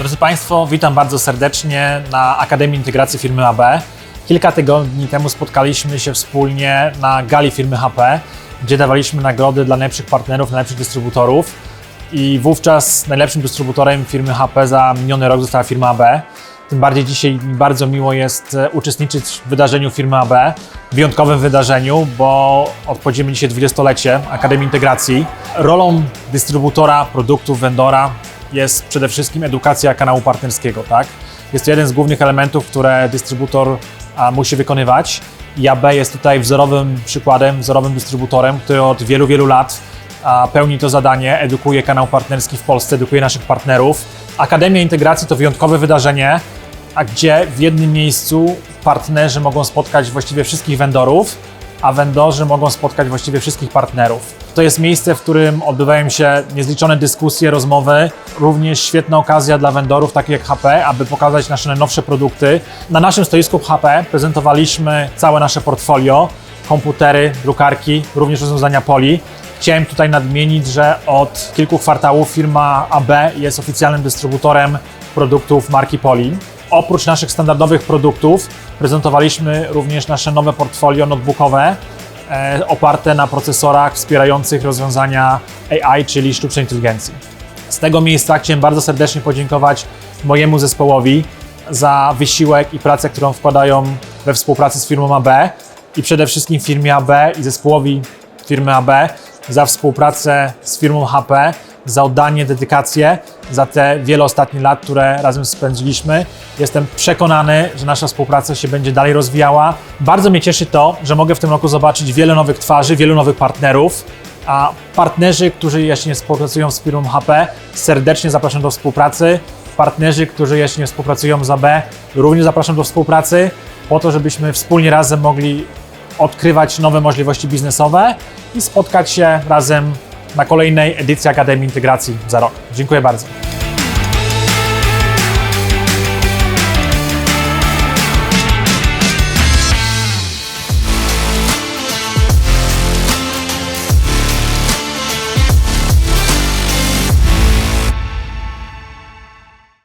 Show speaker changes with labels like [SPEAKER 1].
[SPEAKER 1] Państwo, witam bardzo serdecznie na Akademii Integracji firmy AB. Kilka tygodni temu spotkaliśmy się wspólnie na gali firmy HP, gdzie dawaliśmy nagrody dla najlepszych partnerów, najlepszych dystrybutorów. I wówczas najlepszym dystrybutorem firmy HP za miniony rok została firma AB. Tym bardziej dzisiaj bardzo miło jest e, uczestniczyć w wydarzeniu firmy AB, wyjątkowym wydarzeniu, bo obchodzimy dzisiaj 20-lecie Akademii Integracji. Rolą dystrybutora produktów, vendora jest przede wszystkim edukacja kanału partnerskiego, tak? Jest to jeden z głównych elementów, które dystrybutor a, musi wykonywać. I AB jest tutaj wzorowym przykładem, wzorowym dystrybutorem, który od wielu, wielu lat a, pełni to zadanie, edukuje kanał partnerski w Polsce, edukuje naszych partnerów. Akademia Integracji to wyjątkowe wydarzenie, a gdzie w jednym miejscu partnerzy mogą spotkać właściwie wszystkich vendorów, a vendorzy mogą spotkać właściwie wszystkich partnerów. To jest miejsce, w którym odbywają się niezliczone dyskusje, rozmowy, również świetna okazja dla vendorów takich jak HP, aby pokazać nasze najnowsze produkty. Na naszym stoisku HP prezentowaliśmy całe nasze portfolio, komputery, drukarki, również rozwiązania Poli. Chciałem tutaj nadmienić, że od kilku kwartałów firma AB jest oficjalnym dystrybutorem produktów marki Poli. Oprócz naszych standardowych produktów prezentowaliśmy również nasze nowe portfolio notebookowe oparte na procesorach wspierających rozwiązania AI, czyli sztucznej inteligencji. Z tego miejsca chciałem bardzo serdecznie podziękować mojemu zespołowi za wysiłek i pracę, którą wkładają we współpracy z firmą AB i przede wszystkim firmie AB i zespołowi firmy AB za współpracę z firmą HP, za oddanie, dedykację, za te wiele ostatnich lat, które razem spędziliśmy. Jestem przekonany, że nasza współpraca się będzie dalej rozwijała. Bardzo mnie cieszy to, że mogę w tym roku zobaczyć wiele nowych twarzy, wielu nowych partnerów. A partnerzy, którzy jeszcze nie współpracują z firmą HP, serdecznie zapraszam do współpracy. Partnerzy, którzy jeszcze nie współpracują z AB, również zapraszam do współpracy, po to, żebyśmy wspólnie razem mogli odkrywać nowe możliwości biznesowe i spotkać się razem na kolejnej edycji Akademii Integracji za rok. Dziękuję bardzo.